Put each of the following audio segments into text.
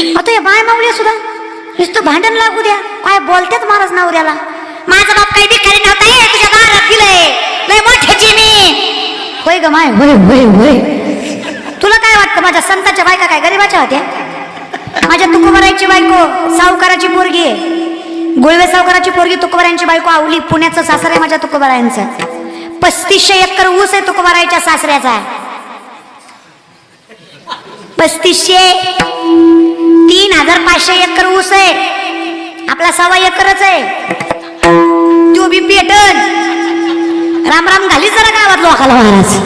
आता या बाय मावळ्या सुद्धा. नुसतं भांडण लागू द्या. काय बोलतेच महाराज नवऱ्याला? माझा बाप काही भिकारी नव्हता हे तुझ्या दारात दिलंय. लय मोठ्याची मी होय ग माय होय होय होय. तुला काय वाटतं माझ्या संतांच्या बायका काय गरीबाच्या होत्या? माझ्या तुकोबरायची बायको सावकाराची पोरगी आहे. गुळवे सावकाराची पोरगी तुकोबरायांची बायको आवली पुण्याचं सासर आहे माझ्या तुकोबरायांचं. पस्तीसशे एकर ऊस आहे तुकोबरायच्या सासऱ्याचा. पस्तीसशे तीन हजार पाचशे एकर ऊस आहे. आपला सव्वा एकरच आहे. तो बी पेटन. राम राम घाली जरा गावात लोकाला महाराज.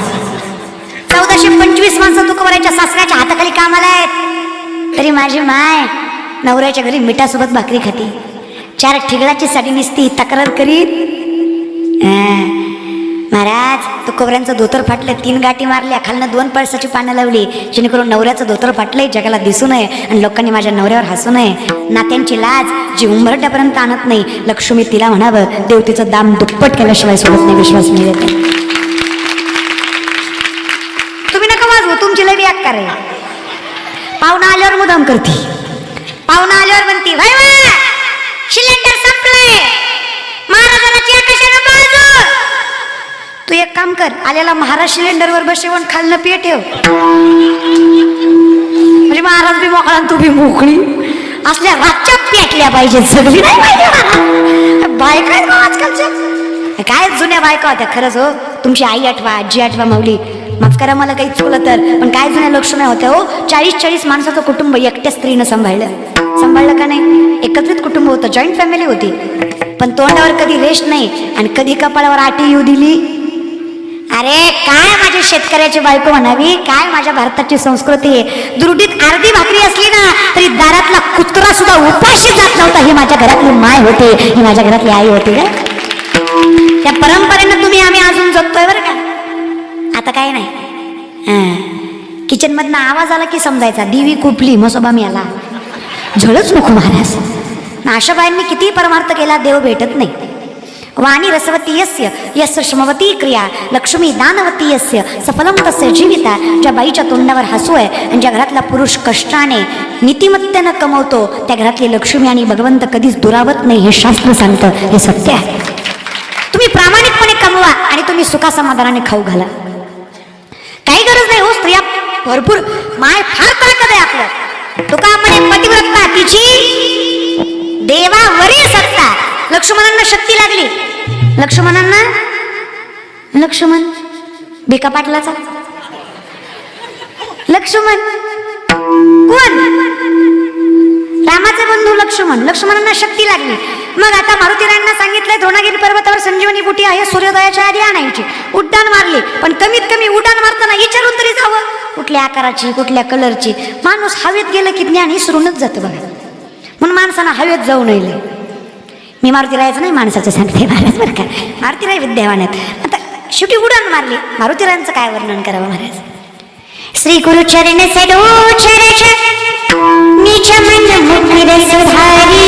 चौदाशे पंचवीस माणसं तुकोबरायच्या सासऱ्याच्या हाताखाली कामाला आहेत. तरी माझी माय नवऱ्याच्या घरी मिठासोबत भाकरी खाती. चार ठिगळाची साडी निसती तक्रार करीत. महाराज तुकोबऱ्यांचं धोतर फाटलं तीन गाठी मारल्या खालनं दोन पळसाची पानं लावली. जेणेकरून नवऱ्याचं धोतर फाटलंय जगाला दिसू नये आणि लोकांनी माझ्या नवऱ्यावर हसू नये. नात्यांची लाज जी उंबरट्यापर्यंत आणत नाही लक्ष्मी तिला म्हणावं देवतीचं दाम दुप्पट केल्याशिवाय सोडत नाही विश्वास मी तुम्ही नका वाजवू तुमची लई अक्कार करे पाहुणा आल्यावर मुदाम करते. पाहुणा आल्यावर म्हणती तू एक काम कर आलेला महाराज सिलेंडरवर बसवून खालनं पिय ठेव. म्हणजे महाराज बी मोकळा तू बी मोकळी. असल्या रातच्या पेटल्या पाहिजे सगळी. नाही पाहिजे बायका आहेत आजकालच्या. काय जुन्या बायका होत्या खरंच हो. तुमची आई आठवा आजी आठवा माऊली. माफ करा मला काही चुकलं तर पण काय जुन्या लक्ष्म्या होत्या हो? चाळीस चाळीस माणसाचं कुटुंब एकट्या स्त्रीनं सांभाळलं. सांभाळलं का नाही? एकत्रित कुटुंब होतं जॉईंट फॅमिली होती. पण तोंडावर कधी रेस्ट नाही आणि कधी कपाळावर आटी येऊ दिली. अरे काय माझी शेतकऱ्याची बायको म्हणावी? काय माझ्या भारताची संस्कृती आहे? दुरुडीत अर्धी भाकरी असली ना तरी दारातला कुत्रा सुद्धा उपाशी जात नव्हता. ही माझ्या घरातली माय होती. ही माझ्या घरातली आई होती का त्या परंपरेनं तुम्ही आम्ही अजून जगतोय बरं का? आता काय नाही. किचन मधनं आवाज आला की समजायचा. दिवी कुपली मसोबा मी आला. झळच नको महाराज. ना अशा बायांनी कितीही परमार्थ केला देव भेटत नाही. वाणी रसवती यस्य यस्य श्रमवती क्रिया लक्ष्मी दानवती यस्य सफलम तस्य जीविता ज्या बाईच्या तोंडावर हसू आहे आणि ज्या घरातला पुरुष कष्टाने नीतिमत्तेनं कमवतो त्या घरातली लक्ष्मी आणि भगवंत कधीच दुरावत नाही हे शास्त्र सांगतं हे सत्य आहे. तुम्ही प्रामाणिकपणे कमवा आणि तुम्ही सुखासमाधानाने खाऊ घाला. काही गरज नाही हो स्त्रिया भरपूर माय फार ताकद आहे आपलं. तुका आपण पतिव्रता तिची देवावरील सत्ता. लक्ष्मणांना शक्ती लागली. लक्ष्मणांना? लक्ष्मण? भिका पाटलाचा? लक्ष्मण? कोण? रामाचे बंधू लक्ष्मण. लक्ष्मणांना शक्ती लागली. मग आता मारुतीरायांना सांगितलंय द्रोणागिरी पर्वतावर संजीवनी बुटी आहे सूर्योदयाच्या आधी आणायची. उड्डाण मारली. पण कमीत कमी उड्डाण मारताना विचारून तरी जावं. कुठल्या आकाराची कुठल्या कलरची माणूस हवेत गेलं की ज्ञान विसरूनच जातं बघा. म्हणून माणसानं हवेत जाऊ नये. मी मारुती नाही माणसाचं सांगते महाराज बरं का. मारुती राय विद्यावान आहेत. आता शेवटी उडान मारली. मारुतीरायांचं काय वर्णन करावं महाराज? श्री गुरुचरण सडोचरच निज मन मुकुर सुधारी.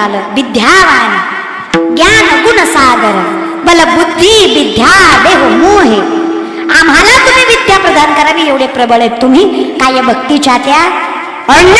आलं विद्यावान ज्ञान गुण सागर बल बुद्धी विद्या देह मोहे. आम्हाला तुम्ही विद्या प्रदान करावी एवढे प्रबळ आहेत तुम्ही. काय भक्तीच्या त्या अन्य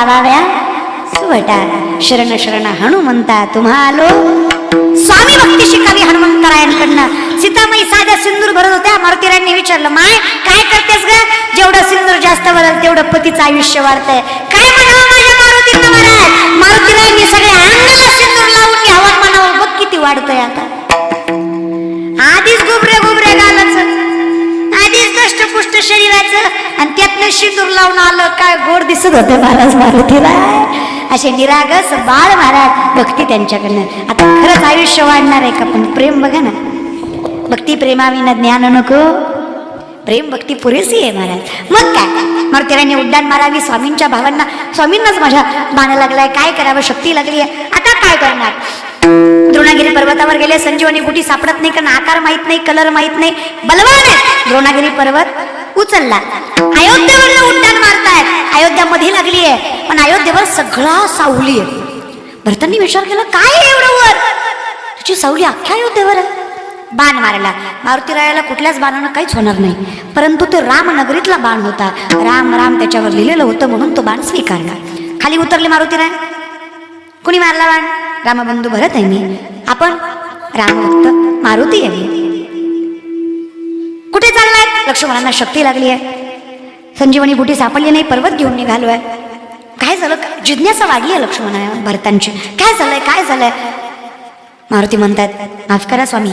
लावाव्या? सुवटा शरण शरण हनुमंता तुम्हा आलो स्वामी भक्ती शिकावी हनुमंतरायांकडनं सीतामाई साध्या सिंदूर भरत होत्या. मारुतीरायांनी विचारलं माय काय करतेस ग? जेवढं सिंदूर जास्त भरल तेवढं पतीचं आयुष्य वाढतंय. काय म्हणावं माझ्या मारुतींना महाराज? मारुतीरायांनी सिंदूर लावून आलं काय गोड दिसत होते महाराज मारुतीला. असे निरागस बाळ महाराज भक्ती त्यांच्याकडनं. आता खरंच आयुष्य वाढणार आहे का? पण प्रेम बघा ना. भक्ती प्रेमाविना ज्ञान नको. प्रेम भक्ती पुरेशी आहे महाराज. मग काय? मारुतीराने उड्डाण मारावी स्वामींच्या भावांना स्वामींनाच माझ्या बाण लागलाय. काय करावं? शक्ती लागली आहे. आता काय करणार? द्रोणागिरी पर्वतावर गेले संजीवनी कुठे सापडत नाही कारण आकार माहीत नाही कलर माहीत नाही. बलवान आहे. द्रोणागिरी पर्वत उचलला. अयोध्येवर उड्डाण मारतायत. अयोध्या मध्ये लागली आहे पण अयोध्येवर सगळा सावली आहे. भरतांनी विचार केला काय एवढं वर? तुझी सावली अख्ख्या अयोध्येवर आहे. बाण मारला. मारुतीरायाला कुठल्याच बाणानं काहीच होणार नाही. परंतु तो रामनगरीतला बाण होता. राम राम त्याच्यावर लिहिलेलं होतं म्हणून तो बाण स्वीकारला. खाली उतरले मारुतीराय. कुणी मारला बाण? रामबंधू भरत आहे मी. आपण रामभक्त मारुती आहे. लक्ष्मणांना शक्ती लागली आहे. संजीवनी बुटी सापडली नाही पर्वत घेऊन निघालोय. काय झालं? जिज्ञासा वाढली आहे लक्ष्मणा भरतांची. काय झालंय? काय झालंय? मारुती म्हणतात माफ करा स्वामी.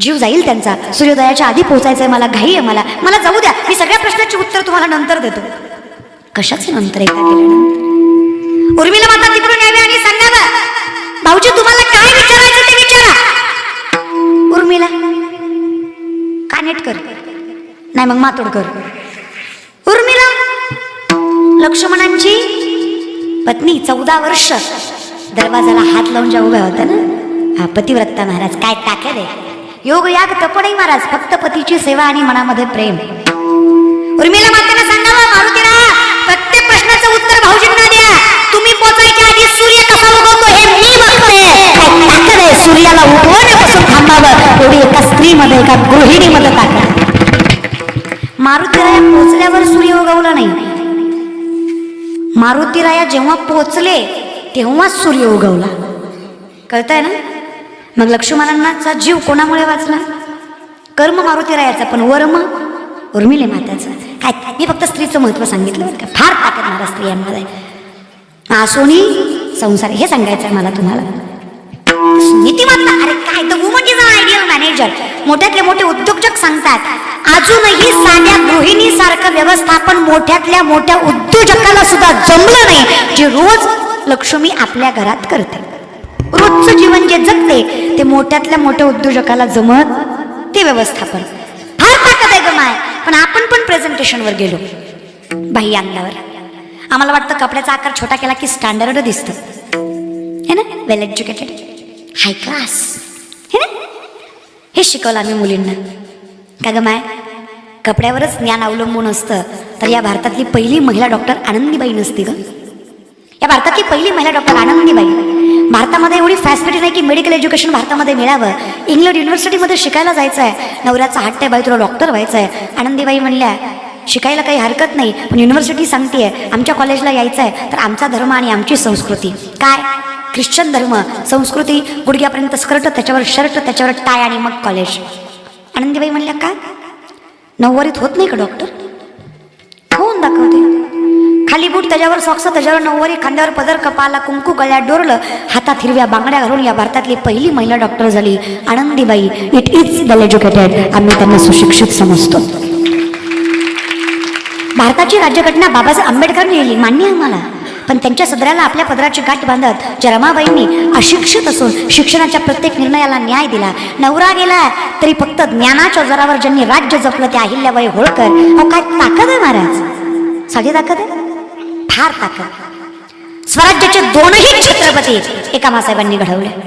जीव जाईल त्यांचा. सूर्योदयाच्या आधी पोहोचायचंय मला. घाई आहे मला. मला जाऊ द्या. मी सगळ्या प्रश्नाची उत्तर तुम्हाला नंतर देतो. कशाचे नंतर उर्मिला माता तिकडून यावी आणि सांगावं. भाऊजी तुम्हाला काय विचारायचं ते विचारा. उर्मिला कानेटकर नाही मग मातोडकर उर्मिला लक्ष्मणांची पत्नी चौदा वर्ष. दरवाजाला हात लावून ज्या उभ्या होत्या ना हा पतिव्रता महाराज काय ताकद आहे योग याग तपणही महाराज फक्त पतीची सेवा आणि मनामध्ये प्रेम. उर्मिला मातेला सांगावा हो, मारुतीला प्रत्येक प्रश्नाचं उत्तर भाऊजींना द्या. तुम्ही पोचायच्या आधी सूर्य कसा उगवतो हे मी बघते सूर्याला उठवण्यापासून थांबावं एवढी एका स्त्रीमध्ये एका गृहिणीमध्ये ताकद मारुतीराया पोचल्यावर सूर्य उगवला नाही. मारुतीराया जेव्हा पोचले तेव्हा सूर्य उगवला. कळतंय ना? मग लक्ष्मणांनाचा जीव कोणामुळे वाचला? कर्म मारुतीरायाचा पण वर्म उर्मिले माताचं. काय मी फक्त स्त्रीचं महत्त्व सांगितलं बरं का? फार ताकद मला स्त्रियांमध्ये. आसोनी संसार हे सांगायचं आहे मला तुम्हाला. नीतिमत्ता. अरे काय तर वुमन इज आयडियल मॅनेजर मोठ्यातले मोठे उद्योजक सांगतात अजूनही साध्या गृहिणी सारखं व्यवस्थापन मोठ्यातल्या मोठ्या उद्योजकाला सुद्धा जमलं नाही जे रोज लक्ष्मी आपल्या घरात करते. रोजचं जीवन जे जगते ते मोठ्यातल्या मोठ्या उद्योजकाला जमत ते व्यवस्थापन. फार ताकद आहे ग माय पण आपण पण प्रेझेंटेशनवर गेलो. बाई अंगावर. आम्हाला वाटतं कपड्याचा आकार छोटा केला की स्टँडर्ड दिसतं. है ना? वेल एज्युकेटेड हाय क्लास हे हे शिकवलं आम्ही मुलींना का ग माय कपड्यावरच ज्ञान अवलंबून असतं तर या भारतातली पहिली महिला डॉक्टर आनंदीबाई नसती ग या भारतातली पहिली महिला डॉक्टर आनंदीबाई भारतामध्ये एवढी फॅसिलिटी नाही की मेडिकल एज्युकेशन भारतामध्ये मिळावं इंग्लंड युनिव्हर्सिटीमध्ये शिकायला जायचं आहे नवऱ्याचा हट्ट आहे बाई तुला डॉक्टर व्हायचं आहे आनंदीबाई म्हणल्या शिकायला काही हरकत नाही पण युनिव्हर्सिटी सांगते आमच्या कॉलेजला यायचं आहे तर आमचा धर्म आणि आमची संस्कृती काय ख्रिश्चन धर्म संस्कृती गुडघ्यापर्यंत स्कर्ट त्याच्यावर शर्ट त्याच्यावर टाय आणि मग कॉलेज. आनंदीबाई म्हणल्या काय नऊवारीत होत नाही का डॉक्टर? होऊन दाखवते. खाली बूट त्याच्यावर सॉक्स त्याच्यावर नऊवारी खांद्यावर पदर कपाला कुंकू गळ्यात डोरलं हातात हिरव्या बांगड्या घालून या भारतातली पहिली महिला डॉक्टर झाली Anandibai. It is well educated आम्ही त्यांना सुशिक्षित समजतो. भारताची राज्यघटना बाबासाहेब आंबेडकरने लिहिली मान्य आम्हाला. पण त्यांच्या सदऱ्याला आपल्या पदराची गाठ बांधत ज्या रमाबाईंनी अशिक्षित असून शिक्षणाच्या प्रत्येक निर्णयाला न्याय दिला. नवरा गेला तरी फक्त ज्ञानाच्या जोरावर ज्यांनी राज्य जपलं त्या अहिल्याबाई होळकर. अहो काय ताकद आहे महाराज? साधी ताकद आहे? फार ताकद. स्वराज्याचे दोनही छत्रपती एका मासाहेबांनी घडवले.